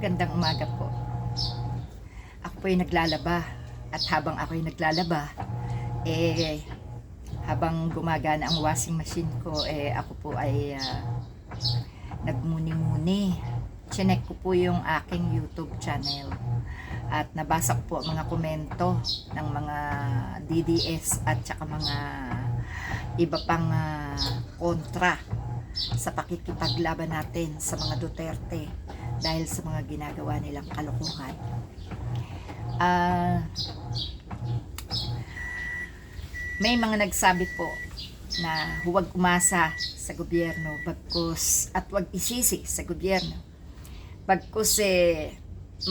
Gandang umaga po. Ako po ay naglalaba. At habang ako ay naglalaba, eh, habang gumagana ang washing machine ko, eh, ako po ay ah, nagmuni-muni. Chinek ko po yung aking YouTube channel. At nabasa ko po ang mga komento ng mga DDS at saka mga iba pang ah, kontra sa pakikipaglaban natin sa mga Duterte dahil sa mga ginagawa nilang kalokohan. Ah, may mga nagsabi po na huwag umasa sa gobyerno bagkus at huwag isisi sa gobyerno bagkus eh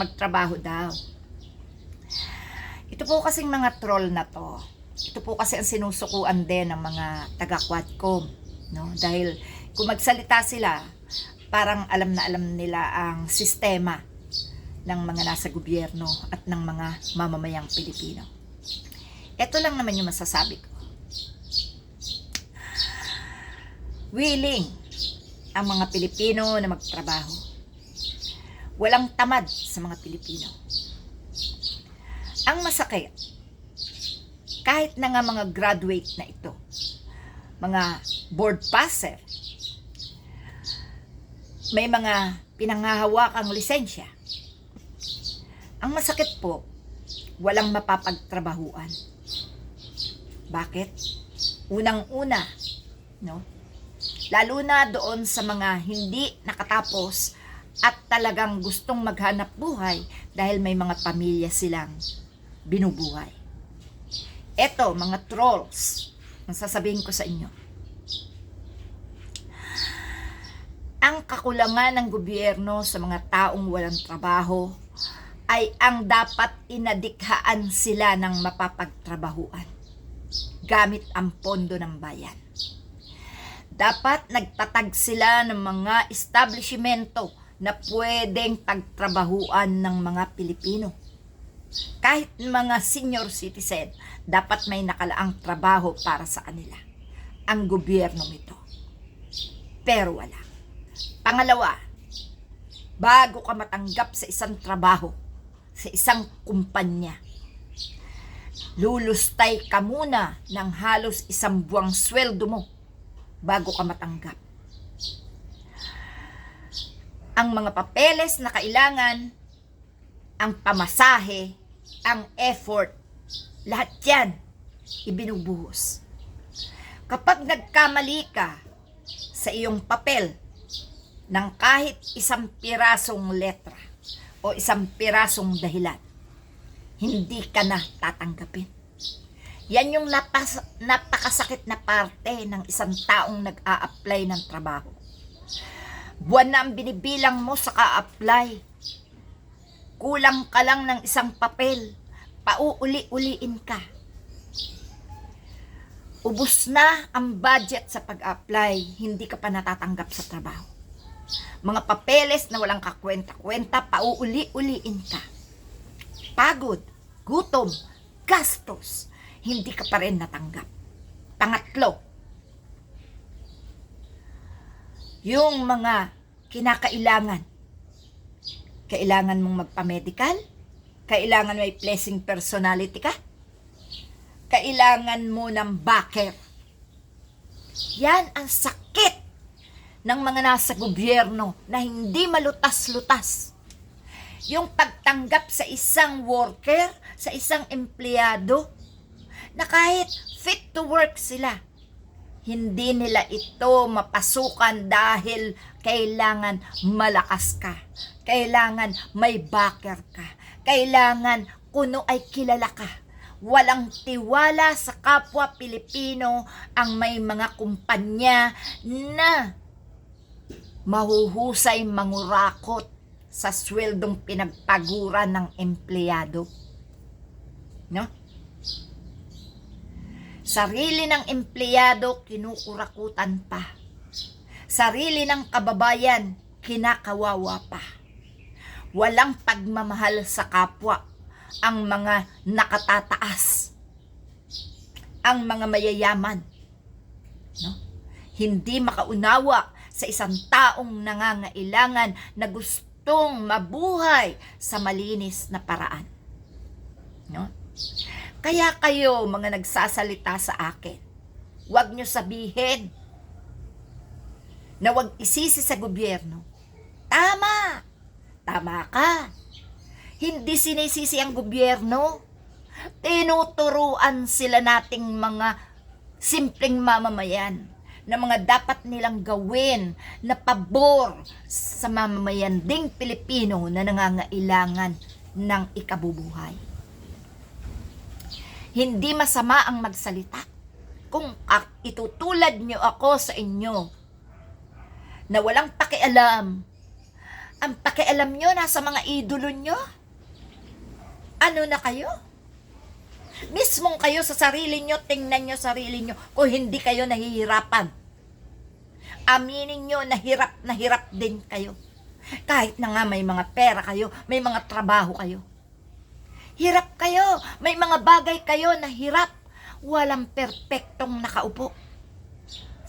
magtrabaho daw. Ito po kasing mga troll na to. Ito po kasi ang sinusukuan din ng mga taga-Quadcom. No? Dahil kung magsalita sila, parang alam na alam nila ang sistema ng mga nasa gobyerno at ng mga mamamayang Pilipino. Ito lang naman yung masasabi ko. Willing ang mga Pilipino na magtrabaho. Walang tamad sa mga Pilipino. Ang masakit, kahit na nga mga graduate na ito, mga board passer, may mga pinangahawakang lisensya. Ang masakit po, walang mapapagtrabahuan. Bakit? Unang-una, no? Lalo na doon sa mga hindi nakatapos at talagang gustong maghanap buhay dahil may mga pamilya silang binubuhay. Eto, mga trolls, ang sasabihin ko sa inyo. Ang kakulangan ng gobyerno sa mga taong walang trabaho ay ang dapat inadikhaan sila ng mapapagtrabahuan gamit ang pondo ng bayan. Dapat nagtatag sila ng mga establishmento na pwedeng pagtrabahuan ng mga Pilipino. Kahit mga senior citizen, dapat may nakalaang trabaho para sa kanila. Ang gobyerno ito. Pero wala. Pangalawa, bago ka matanggap sa isang trabaho, sa isang kumpanya, lulustay ka muna ng halos isang buwang sweldo mo bago ka matanggap. Ang mga papeles na kailangan, ang pamasahe, ang effort, lahat yan ibinubuhos. Kapag nagkamali ka sa iyong papel ng kahit isang pirasong letra o isang pirasong dahilan, hindi ka na tatanggapin. Yan yung napas, napakasakit na parte ng isang taong nag-a-apply ng trabaho. Buwan na ang binibilang mo sa ka-apply. Kulang ka lang ng isang papel. Pauuli-uliin ka. Ubus na ang budget sa pag-apply, hindi ka pa natatanggap sa trabaho. Mga papeles na walang kakwenta-kwenta, pauuli-uliin ka. Pagod, gutom, gastos, hindi ka pa rin natanggap. Pangatlo, yung mga kinakailangan. Kailangan mong magpa-medical? Kailangan may blessing personality ka? Kailangan mo ng backer. Yan ang sakit ng mga nasa gobyerno na hindi malutas-lutas. Yung pagtanggap sa isang worker, sa isang empleyado, na kahit fit to work sila, hindi nila ito mapasukan dahil kailangan malakas ka. Kailangan may backer ka. Kailangan kuno ay kilala ka. Walang tiwala sa kapwa Pilipino ang may mga kumpanya na mahuhusay mangurakot sa sweldong pinagpaguran ng empleyado. No? Sarili ng empleyado kinukurakutan pa. Sarili ng kababayan kinakawawa pa. Walang pagmamahal sa kapwa ang mga nakatataas. Ang mga mayayaman. No? Hindi makaunawa sa isang taong nangangailangan na gusto gustong mabuhay sa malinis na paraan. No? Kaya kayo, mga nagsasalita sa akin, huwag nyo sabihin na huwag isisi sa gobyerno. Tama! Tama ka! Hindi sinisisi ang gobyerno. Tinuturuan sila nating mga simpleng mamamayan na mga dapat nilang gawin na pabor sa mamamayan ding Pilipino na nangangailangan ng ikabubuhay. Hindi masama ang magsalita. Kung itutulad nyo ako sa inyo na walang pakialam, ang pakialam nyo nasa mga idolo nyo, ano na kayo? Mismong kayo sa sarili nyo, tingnan nyo sarili nyo kung hindi kayo nahihirapan. Aminin nyo na hirap na hirap din kayo. Kahit na nga may mga pera kayo, may mga trabaho kayo. Hirap kayo, may mga bagay kayo na hirap. Walang perpektong nakaupo.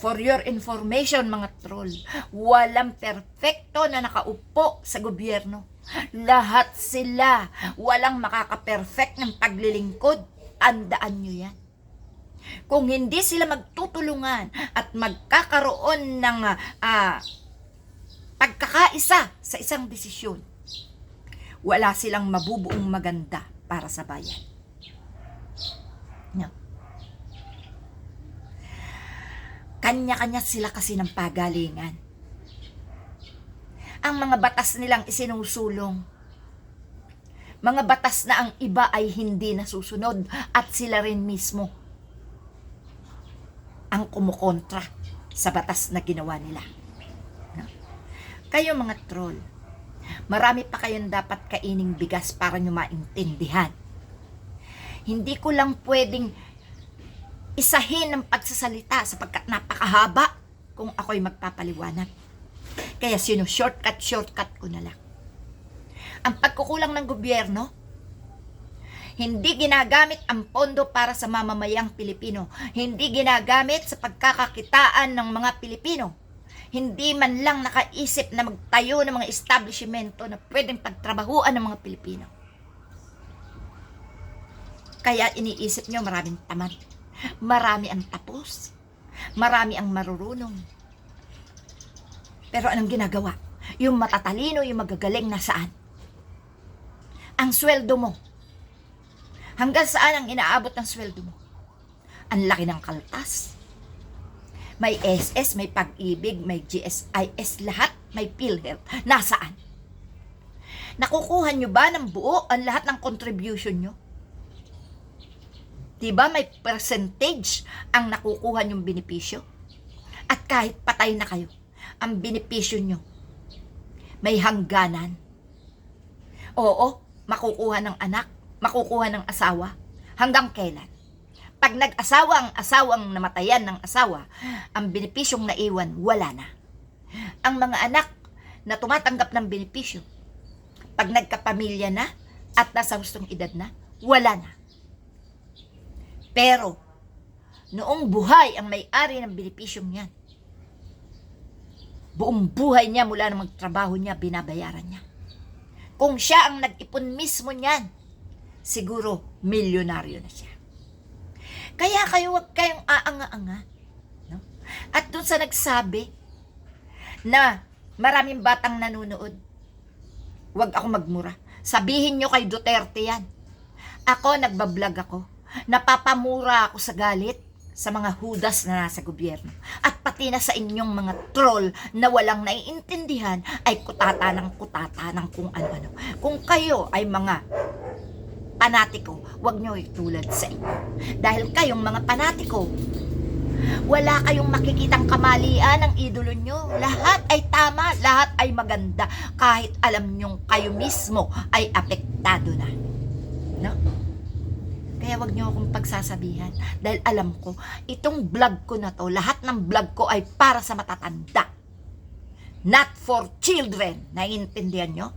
For your information, mga troll, walang perpekto na nakaupo sa gobyerno. Lahat sila, walang makaka-perfect ng paglilingkod. Tandaan nyo yan. Kung hindi sila magtutulungan at magkakaroon ng ah, pagkakaisa sa isang desisyon, wala silang mabubuong maganda para sa bayan. No. Kanya-kanya sila kasi ng pagalingan. Ang mga batas nilang isinusulong. Mga batas na ang iba ay hindi nasusunod at sila rin mismo ang kumukontra sa batas na ginawa nila. Kayo mga troll, marami pa kayong dapat kaining bigas para nyo maintindihan. Hindi ko lang pwedeng isahin ang pagsasalita sapagkat napakahaba kung ako'y magpapaliwanag. Kaya sino shortcut shortcut ko na lang. Ang pagkukulang ng gobyerno, hindi ginagamit ang pondo para sa mamamayang Pilipino. Hindi ginagamit sa pagkakakitaan ng mga Pilipino. Hindi man lang nakaisip na magtayo ng mga establishmento na pwedeng pagtrabahuan ng mga Pilipino. Kaya iniisip nyo maraming tamad. Marami ang tapos. Marami ang marurunong. Pero anong ginagawa? Yung matatalino, yung magagaling na saan? Ang sweldo mo. Hanggang saan ang inaabot ng sweldo mo? Ang laki ng kaltas. May SS, may pag-ibig, may GSIS, lahat may PhilHealth. Nasaan? Nakukuha nyo ba ng buo ang lahat ng contribution nyo? Diba may percentage ang nakukuha nyong benepisyo? At kahit patay na kayo, ang benepisyo nyo may hangganan. Oo, makukuha ng anak, makukuha ng asawa. Hanggang kailan? Pag nag-asawa ang asawang namatayan ng asawa, ang benepisyong naiwan, wala na. Ang mga anak na tumatanggap ng benepisyo, pag nagkapamilya na at nasa hustong edad na, wala na. Pero, noong buhay ang may-ari ng benepisyong yan, buong buhay niya mula na magtrabaho niya, binabayaran niya. Kung siya ang nag-ipon mismo niyan, siguro milyonaryo na siya. Kaya kayo wag kayong aanga-anga. No? At dun sa nagsabi na maraming batang nanonood, wag ako magmura. Sabihin nyo kay Duterte yan. Ako, nagbablog ako. Napapamura ako sa galit sa mga hudas na nasa gobyerno. At pati na sa inyong mga troll na walang naiintindihan ay kutata ng kutata ng kung ano-ano. Kung kayo ay mga panatiko, wag nyo itulad sa inyo. Dahil kayong mga panatiko, wala kayong makikitang kamalian ng idolo nyo. Lahat ay tama, lahat ay maganda. Kahit alam nyong kayo mismo ay apektado na. No? Kaya wag nyo akong pagsasabihan. Dahil alam ko, itong vlog ko na to, lahat ng vlog ko ay para sa matatanda. Not for children. Naiintindihan nyo?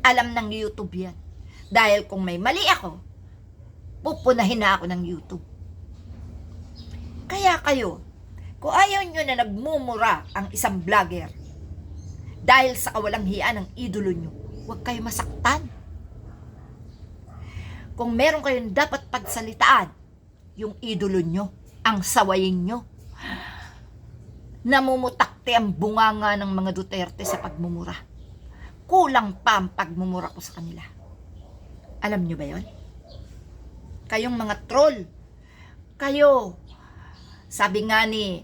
Alam ng YouTube yan. Dahil kung may mali ako, pupunahin na ako ng YouTube. Kaya kayo, kung ayaw nyo na nagmumura ang isang vlogger, dahil sa kawalang hiya ng idolo nyo, huwag kayo masaktan. Kung meron kayong dapat pagsalitaan, yung idolo nyo, ang sawayin nyo. Namumutakte ang bunganga ng mga Duterte sa pagmumura. Kulang pa ang pagmumura ko sa kanila. Alam nyo ba yon? Kayong mga troll, kayo, sabi nga ni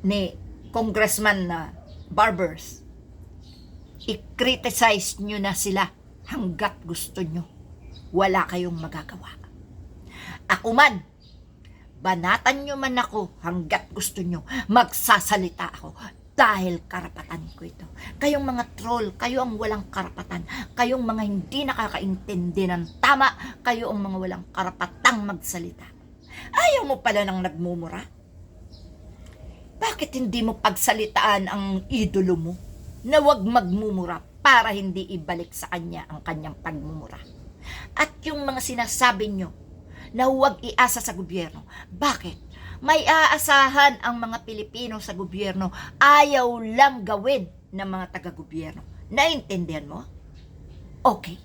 ni Congressman na Barbers, i-criticize nyo na sila hanggat gusto nyo. Wala kayong magagawa. Ako man, banatan nyo man ako hanggat gusto nyo, magsasalita ako dahil karapatan ko ito. Kayong mga troll, kayo ang walang karapatan. Kayong mga hindi nakakaintindi ng tama, kayo ang mga walang karapatang magsalita. Ayaw mo pala ng nagmumura? Bakit hindi mo pagsalitaan ang idolo mo na wag magmumura para hindi ibalik sa kanya ang kanyang pagmumura? At yung mga sinasabi nyo na huwag iasa sa gobyerno, bakit? May aasahan ang mga Pilipino sa gobyerno, ayaw lang gawin ng mga taga-gobyerno. Naintindihan mo? Okay.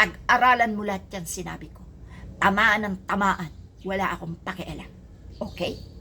Pag-aralan mo lahat yan sinabi ko. Tamaan ng tamaan. Wala akong pakialam. Okay?